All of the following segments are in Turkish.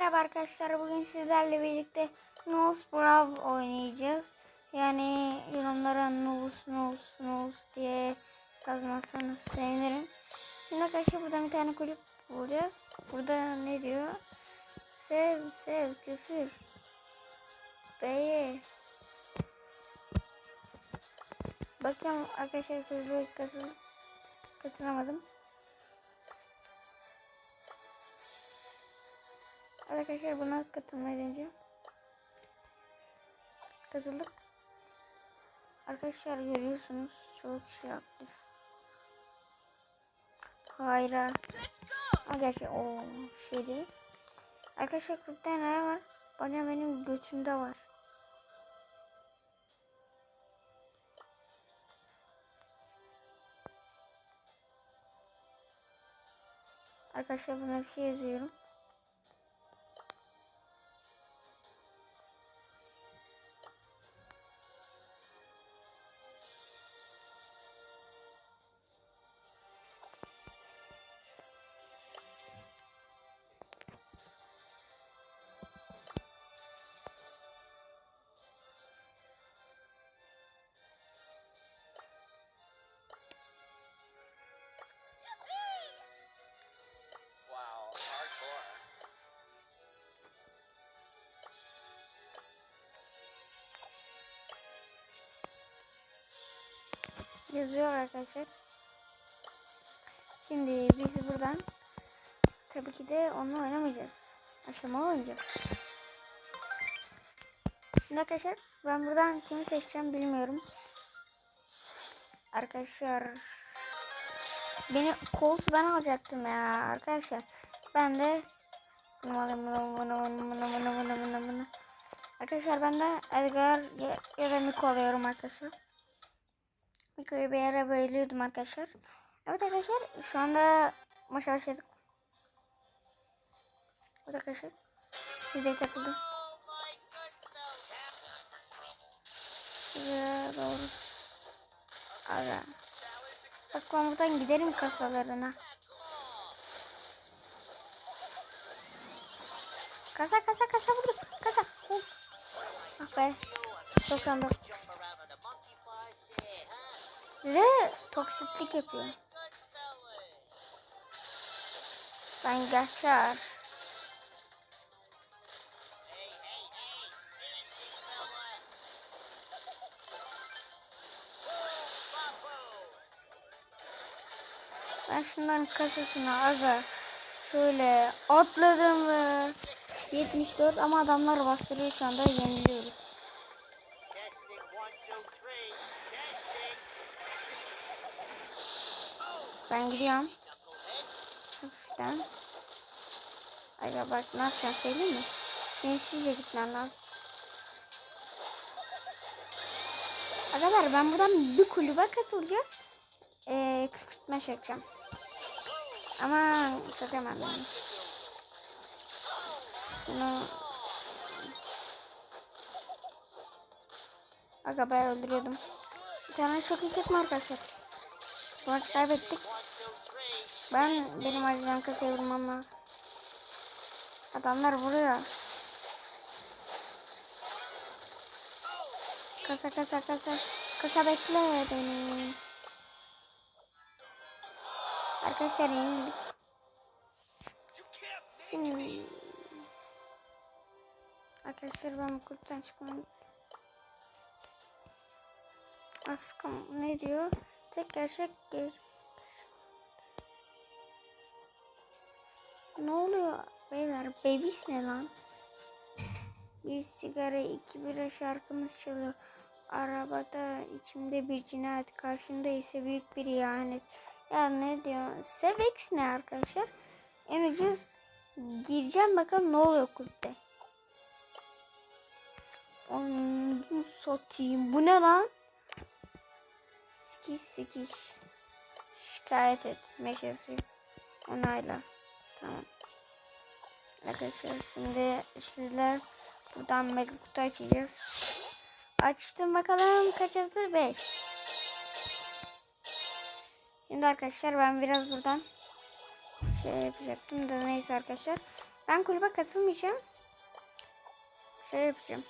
Merhaba arkadaşlar. Bugün sizlerle birlikte Nose Brawl oynayacağız. Yani yorumlara Nose Nose Nose diye yazmazsanız sevinirim. Şimdi arkadaşlar buradan bir tane kulüp bulacağız. Burada ne diyor? Sev, sev, küfür. Beye. Bakın arkadaşlar kulübe katıl katılamadım. Arkadaşlar buna katılmayı deneyeceğim. Katıldık. Arkadaşlar görüyorsunuz çoğu kişi aktif. Hayır. Ama gerçi o şey değil. Arkadaşlar 40 tane var. Bana benim götümde var. Arkadaşlar buna bir şey yazıyorum. yazıyor arkadaşlar. Şimdi biz buradan tabii ki de onunla oynamayacağız. Aşama oynayacağız. Şimdi arkadaşlar ben buradan kimi seçeceğim bilmiyorum. Arkadaşlar beni Colt'u ben alacaktım ya arkadaşlar. Ben de Arkadaşlar ben de Edgar ya, ya da Miko alıyorum arkadaşlar. Miko'yu bir ara bayılıyordum arkadaşlar. Evet arkadaşlar şu anda maça başladık. Evet arkadaşlar. Yüzde takıldı. Oh my goodness. Şuraya doğru. Ara. Bak ben buradan giderim kasalarına. Kasa kasa kasa vurdu. Kasa. Huh. Ah be. 94. Bize toksitlik yapıyor. Ben. Woo, Ben şunların kasasına aga şöyle atladım ve 74 ama adamlar bastırıyor şu anda yeniliyoruz. Ben gidiyorum. Hafiften. Aga bak ne yapacağım söyleyeyim mi? Sinsizce gitmem lazım. Arkadaşlar ben buradan bir kulübe katılacağım. Ee, kışkırtma çekeceğim. Ama çekemem yani. Şunu... Aga ben öldürüyordum. Bir tane çok iyi çekme arkadaşlar. Bu maçı kaybettik. Ben benim acıdan kasaya vurmam lazım. Adamlar vuruyor. Kasa kasa kasa. Kasa bekle beni. Arkadaşlar yenildik. Şimdi... Arkadaşlar ben bu kulüpten çıkmam. Askım ne diyor? Tek gerçek geç. Ne oluyor beyler? Babies ne lan? Bir sigara, iki bira şarkımız çalıyor. Arabada içimde bir cinayet, karşımda ise büyük bir ihanet. Ya ne diyor? Sevex ne arkadaşlar? En ucuz gireceğim bakalım ne oluyor kulüpte. Onu satayım. Bu ne lan? Sikiş sikiş. Şikayet et. Meşesi. Onayla. Tamam. Arkadaşlar şimdi sizler buradan mega kutu açacağız. Açtım bakalım kaç yazdı? 5. Şimdi arkadaşlar ben biraz buradan şey yapacaktım da neyse arkadaşlar. Ben kulübe katılmayacağım. Şey yapacağım.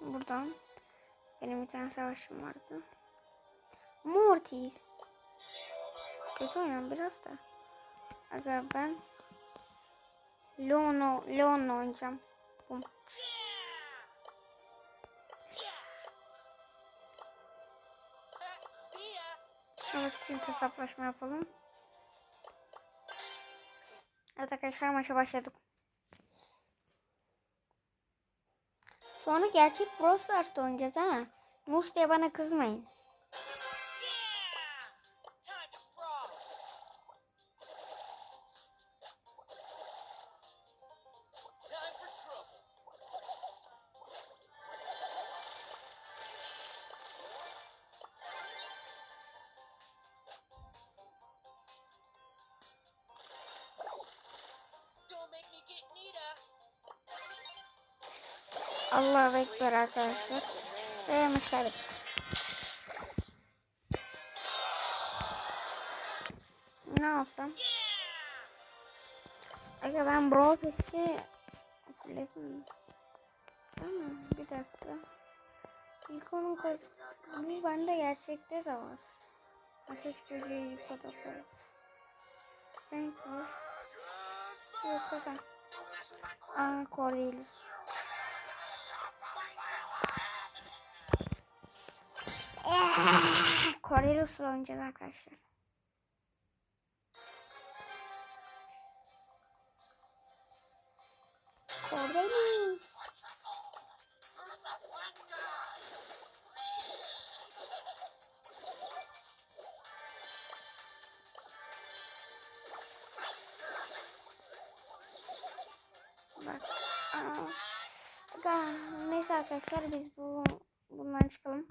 Buradan. Benim bir tane savaşım vardı. Mortis. Kötü oynuyorum biraz da. Aga ben Leon'u Leon'la oynayacağım. See ya. Evet şimdi hesaplaşma yapalım. Evet arkadaşlar maça başladık. Sonra gerçek Brawl Stars'ta oynayacağız ha. Mus diye bana kızmayın. Allahu Ekber arkadaşlar. Ve maç kaybettik. Ne alsam? Aga ben Brawl Pass'i fulledim? Ama bir dakika. İlk onun koz... Bu bende gerçekte de var. Ateş böceği ilk yaparız. Renk var. Yok baba. Aa Corelius. Corelius'la oynayacağız arkadaşlar. Corelius. Bak. Aa. Neyse arkadaşlar biz bu bundan çıkalım.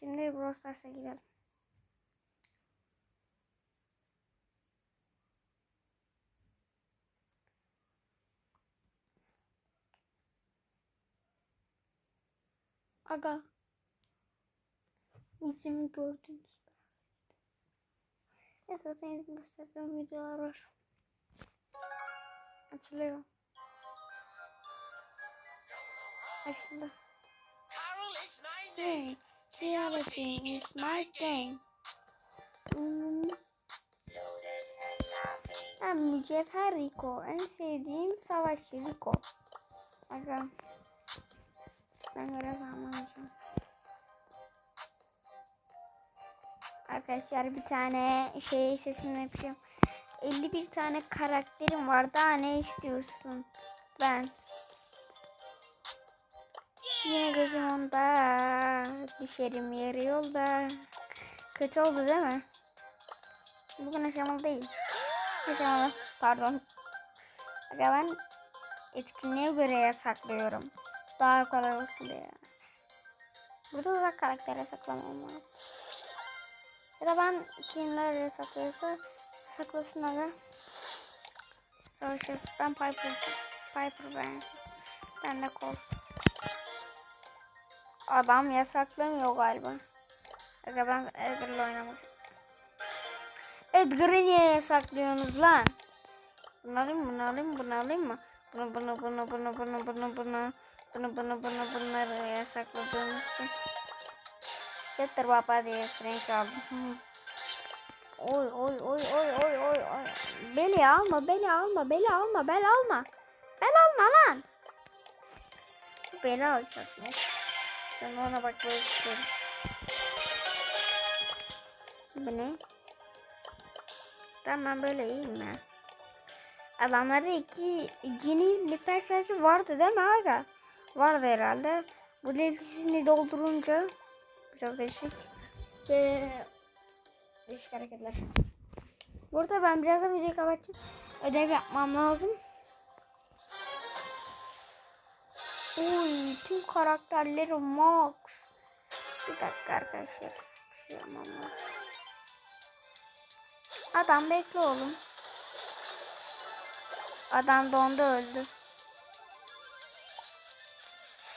Şimdi Brawl Stars'a girelim. Aga. Yüzümü gördünüz. Ya zaten gösterdiğim videolar var. Açılıyor. Açıldı. Carol is my name. Reality is my game. Ben mücevher Rico. En sevdiğim savaşçı Rico. Aga. Ben görev almayacağım. Arkadaşlar bir tane şey sesini yapacağım. 51 tane karakterim var. Daha ne istiyorsun? Ben. Yine gözüm onda. Düşerim yarı yolda. Kötü oldu değil mi? Bugün aşamalı değil. Aşamalı. Pardon. Aga ben etkinliğe göre yasaklıyorum. Daha kolay olsun diye. Burada uzak karakter yasaklamam lazım. Ya da ben kimler yasaklıyorsa yasaklasın aga. Savaşırız. Ben Piper yasak. Piper ben yasak. Ben de Colt. Adam yasaklamıyor galiba. Aga ben Edgar'la oynamak. Edgar'ı niye yasaklıyorsunuz lan? Bunu alayım? Bunu alayım? Bunu alayım mı? Bunu bunu bunu bunu bunu bunu bunu bunu bunu bunu bunları yasakladığımız için. Yeter baba diye Frank aldım. Oy oy oy oy oy oy oy. Beni alma beni alma beni alma beni alma. Ben alma lan. Beni alacak? Ben ona bakmak istiyorum. Bu ne? Tamam böyle iyiyim ya. Adamlarda iki cini bir personajı vardı değil mi aga? Vardı herhalde. Bu lezzetini doldurunca biraz değişik ve değişik hareketler. Burada ben birazdan videoyu kapatacağım. Ödev yapmam lazım. Uy, tüm karakterleri max. Bir dakika arkadaşlar. Bir şey yapmam lazım. Adam bekle oğlum. Adam dondu öldü.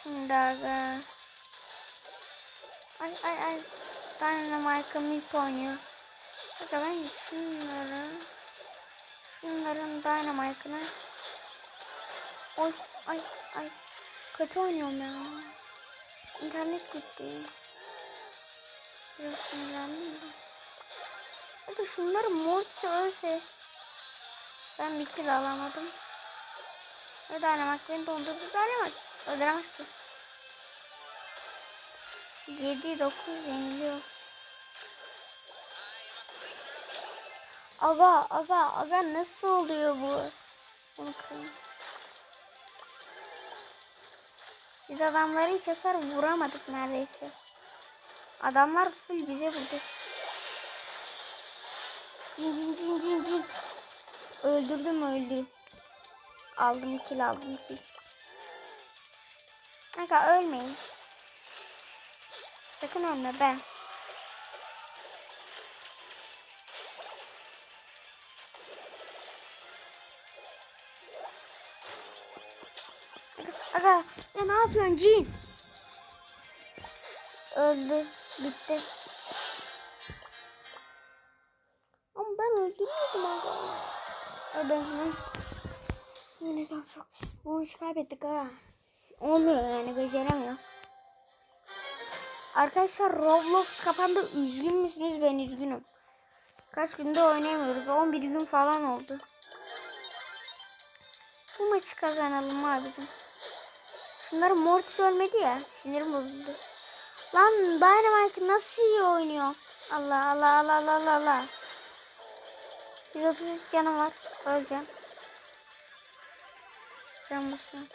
Şimdi aga. Ay ay ay. Michael Milk oynuyor. Aga ben şunları Şunların Dynamite'ını. Oy ay ay. Kötü oynuyorum ya. İnternet gitti. Biraz sinirlendim de. Hadi şunları Mortis ölse. Ben bir kill alamadım. Ve Dynamite beni dondurdu. Dynamite öldüremez ki. 7-9 yeniliyoruz. Aga aga aga nasıl oluyor bu? Bunu kırayım. Biz adamları hiç hasar vuramadık neredeyse. Adamlar full bize vurdu. Cin cin cin cin cin. Öldürdüm öldü. Aldım kill aldım kill. Aga ölmeyin. Sakın ölme ben. Ya ne yapıyorsun cin? Öldü. Bitti. Ama ben öldürmedim aga. Adamı. Yönetsem çok pis. Bu işi kaybettik ha. Olmuyor yani beceremiyoruz. Arkadaşlar Roblox kapandı. Üzgün müsünüz? Ben üzgünüm. Kaç günde oynayamıyoruz. 11 gün falan oldu. Bu maçı kazanalım abicim. Şunların Mortis ölmedi ya. Sinirim bozuldu. Lan Dynamite nasıl iyi oynuyor? Allah Allah Allah Allah Allah Allah. 133 canım var. Öleceğim. Can basıyorum.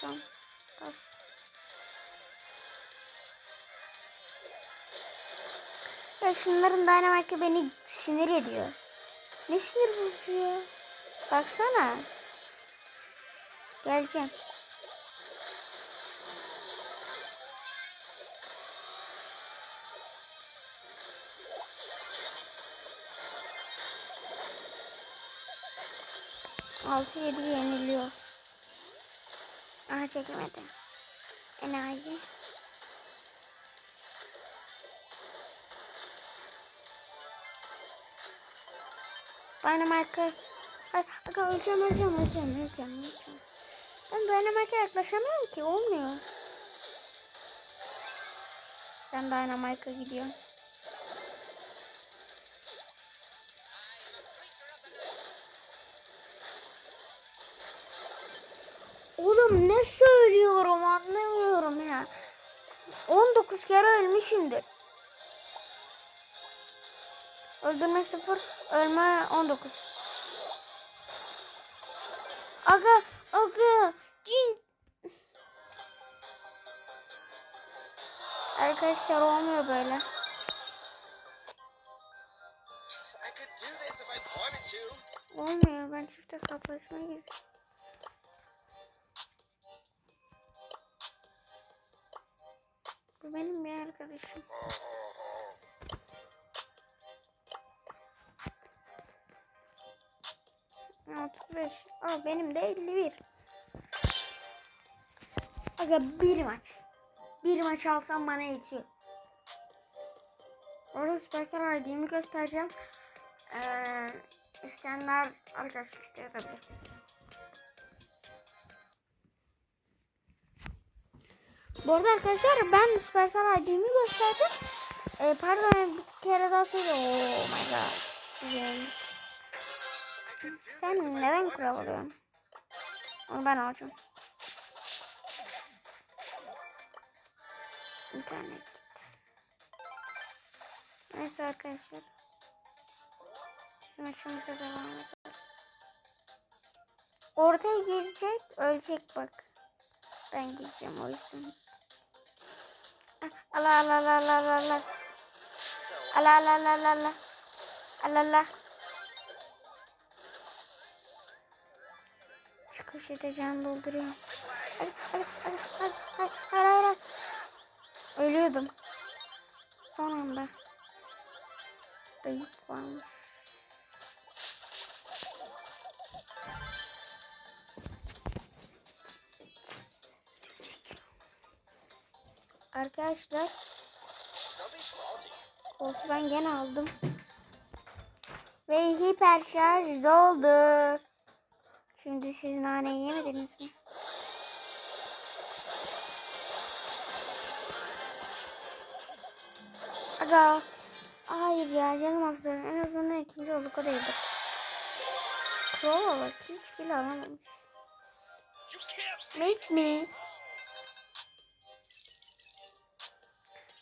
Tamam. Bas. Ya şunların Dynamite beni sinir ediyor. Ne sinir bozucu ya? Baksana. Geleceğim. Altı yedi yeniliyoruz. Aha çekemedi. Enayi. Dynamite'a... Ay, aga öleceğim, öleceğim, öleceğim, öleceğim, öleceğim. Ben Dynamite'a yaklaşamıyorum ki, olmuyor. Ben Dynamite'a gidiyorum. Oğlum ne söylüyorum anlamıyorum ya. 19 kere ölmüşümdür. Öldürme 0, ölme 19. Aga, aga, cin. Arkadaşlar olmuyor böyle. Olmuyor. Ben çift hesaplaşmaya girdim. Bu benim bir arkadaşım. Ya, 35. Aa benim de 51. Aga bir maç. Bir maç alsam bana yetiyor. Orada Superstar ID'mi göstereceğim. Ee, isteyenler arkadaşlık istiyor Bu arada arkadaşlar ben Superstar ID'mi göstereceğim. Ee, pardon bir kere daha söyle. Oh my god. Sen neden kural alıyorsun? Onu ben alacağım. İnternet gitti. Neyse arkadaşlar. Maçımıza devam edelim. Ortaya girecek, ölecek bak. Ben gireceğim o yüzden. Ah, Allah Allah Allah Allah Allah Allah. Allah Allah Allah Allah Allah. Allah Allah. Şu köşede can dolduruyorum. Hadi hadi hadi hadi hadi hayır hayır hayır. Ölüyordum. Son anda. Ayıp varmış. Arkadaşlar koltuğu ben gene aldım. Ve hiper şarj oldu. Şimdi siz naneyi yemediniz mi? Aga. Hayır ya canım azdı. En azından ikinci olduk o da iyidir. Krova bak hiç kill alamamış. Make me.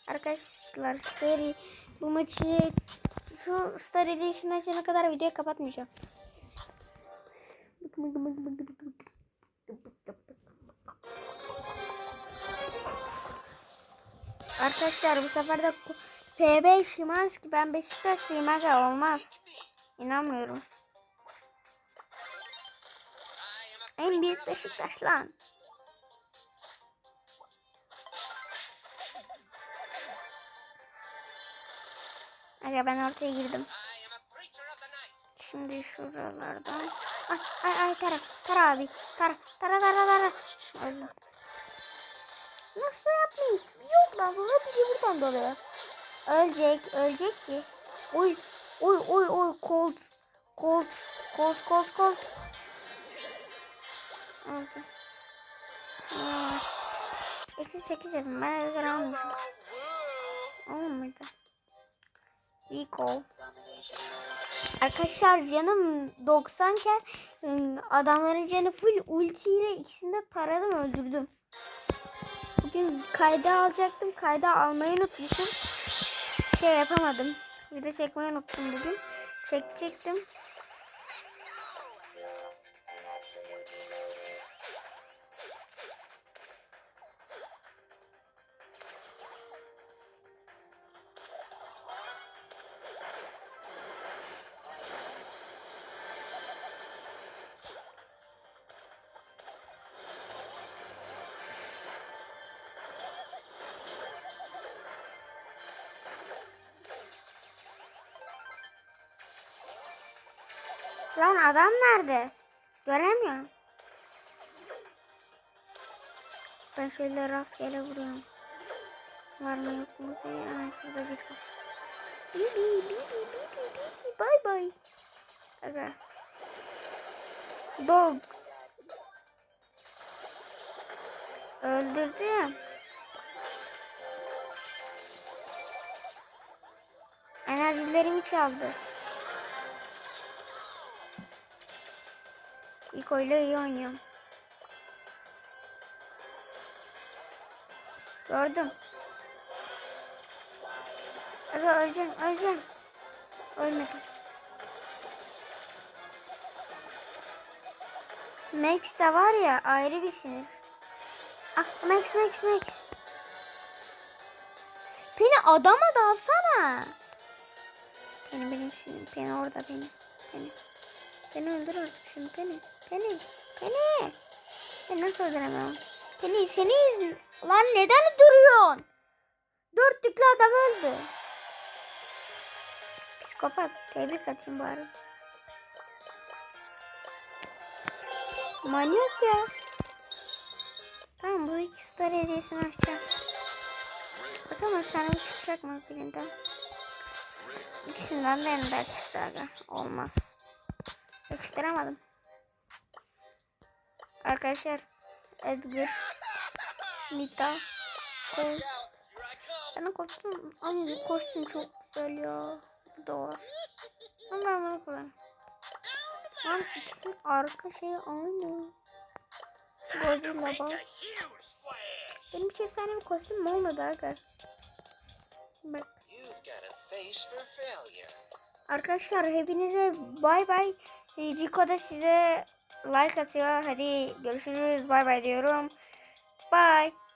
Arkadaşlar Starry bu maçı şu Star Edition açana kadar videoyu kapatmayacağım. Arkadaşlar bu sefer de PB Şimanski ben Beşiktaşlıyım aga olmaz. İnanmıyorum. En büyük Beşiktaş lan. Aga ben ortaya girdim. Şimdi şuralardan. Ay ay ay tara. Tara abi. Tara. Tara tara tara. Öldüm. Nasıl yapmayayım? Yok lan bu hep buradan doluyor. Ölecek. Ölecek ki. Oy. Oy oy oy. Colt. Colt. Colt Colt Colt. Öldü. Evet. Eksi sekiz yapayım. Ben evden almışım. Olmadı. Recall. Arkadaşlar canım 90 iken ıı, adamların canı full ultiyle ikisini de taradım öldürdüm. Bugün kayda alacaktım. Kayda almayı unutmuşum. Şey yapamadım. Video çekmeyi unuttum bugün. Çekecektim. Lan adam nerede? Göremiyorum. Ben şöyle rastgele vuruyorum. Var mı yok mu diye. Aa, şurada bir var. Bibi bibi bibi bibi bay bay. Aga. Dog. Öldürdüm. Enerjilerimi çaldı. İko ile iyi oynuyorum. Gördüm. Aga öleceğim, öleceğim. Ölmedim. Max de var ya ayrı bir sinir. Ah Max Max Max. Beni adama dalsana. Beni benim sinirim. Beni orada beni. Beni. Beni öldür artık şunu Penny. Penny. Penny. Ben nasıl öldüremem? Penny seni izin. Lan neden duruyorsun? Dörtlüklü adam öldü. Psikopat. Tebrik atayım bari. Manyak ya. Tamam bu iki star hediyesini açacağım. Bakalım bir çıkacak mı birinden? İkisinden de ender çıktı aga. Olmaz. Yakıştıramadım. Arkadaşlar Edgar Nita Colt. Benim kostüm Ay kostüm çok güzel ya. Bu da var. Ama ben bunu kullanayım Lan ikisinin arka şeyi aynı. Godzilla bas Benim hiç efsane bir kostüm olmadı arkadaşlar Bak. Arkadaşlar hepinize bay bay. Ee, Rico da size like atıyor. Hadi görüşürüz. Bay bay diyorum. Bye.